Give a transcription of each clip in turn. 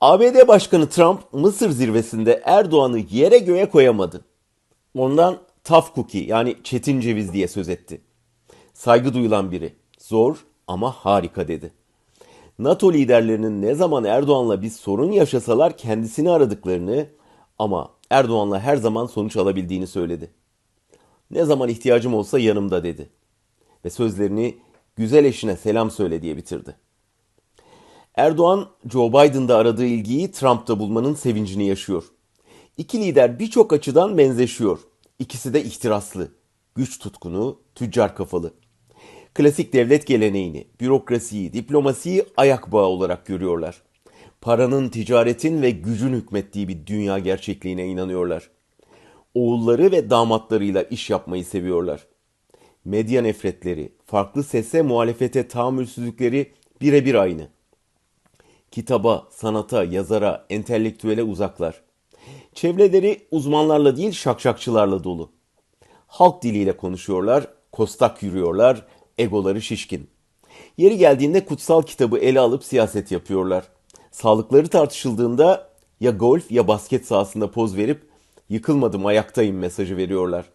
ABD Başkanı Trump Mısır zirvesinde Erdoğan'ı yere göğe koyamadı. Ondan tough cookie yani çetin ceviz diye söz etti. Saygı duyulan biri. Zor ama harika dedi. NATO liderlerinin ne zaman Erdoğan'la bir sorun yaşasalar kendisini aradıklarını ama Erdoğan'la her zaman sonuç alabildiğini söyledi. Ne zaman ihtiyacım olsa yanımda dedi. Ve sözlerini güzel eşine selam söyle diye bitirdi. Erdoğan, Joe Biden'da aradığı ilgiyi Trump'ta bulmanın sevincini yaşıyor. İki lider birçok açıdan benzeşiyor. İkisi de ihtiraslı, güç tutkunu, tüccar kafalı. Klasik devlet geleneğini, bürokrasiyi, diplomasiyi ayak bağı olarak görüyorlar. Paranın, ticaretin ve gücün hükmettiği bir dünya gerçekliğine inanıyorlar. Oğulları ve damatlarıyla iş yapmayı seviyorlar. Medya nefretleri, farklı sese muhalefete tahammülsüzlükleri birebir aynı. Kitaba, sanata, yazara, entelektüele uzaklar. Çevreleri uzmanlarla değil şakşakçılarla dolu. Halk diliyle konuşuyorlar, kostak yürüyorlar, egoları şişkin. Yeri geldiğinde kutsal kitabı ele alıp siyaset yapıyorlar. Sağlıkları tartışıldığında ya golf ya basket sahasında poz verip yıkılmadım ayaktayım mesajı veriyorlar.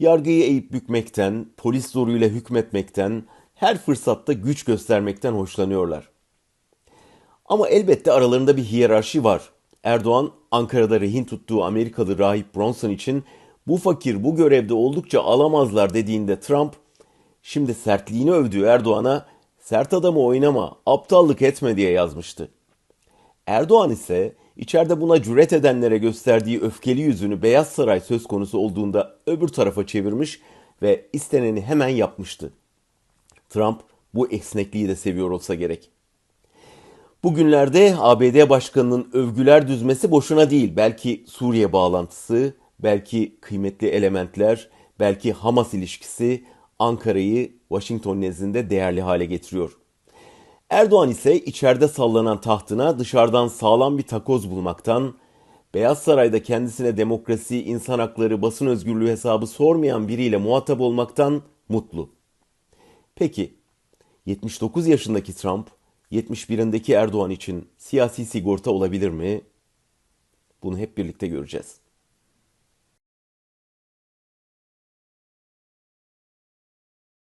Yargıyı eğip bükmekten, polis zoruyla hükmetmekten, her fırsatta güç göstermekten hoşlanıyorlar. Ama elbette aralarında bir hiyerarşi var. Erdoğan Ankara'da rehin tuttuğu Amerikalı rahip Bronson için bu fakir bu görevde oldukça alamazlar dediğinde Trump şimdi sertliğini övdüğü Erdoğan'a sert adamı oynama, aptallık etme diye yazmıştı. Erdoğan ise içeride buna cüret edenlere gösterdiği öfkeli yüzünü Beyaz Saray söz konusu olduğunda öbür tarafa çevirmiş ve isteneni hemen yapmıştı. Trump bu esnekliği de seviyor olsa gerek. Bugünlerde ABD Başkanı'nın övgüler düzmesi boşuna değil. Belki Suriye bağlantısı, belki kıymetli elementler, belki Hamas ilişkisi Ankara'yı Washington nezdinde değerli hale getiriyor. Erdoğan ise içeride sallanan tahtına dışarıdan sağlam bir takoz bulmaktan, Beyaz Saray'da kendisine demokrasi, insan hakları, basın özgürlüğü hesabı sormayan biriyle muhatap olmaktan mutlu. Peki 79 yaşındaki Trump 71'indeki Erdoğan için siyasi sigorta olabilir mi? Bunu hep birlikte göreceğiz.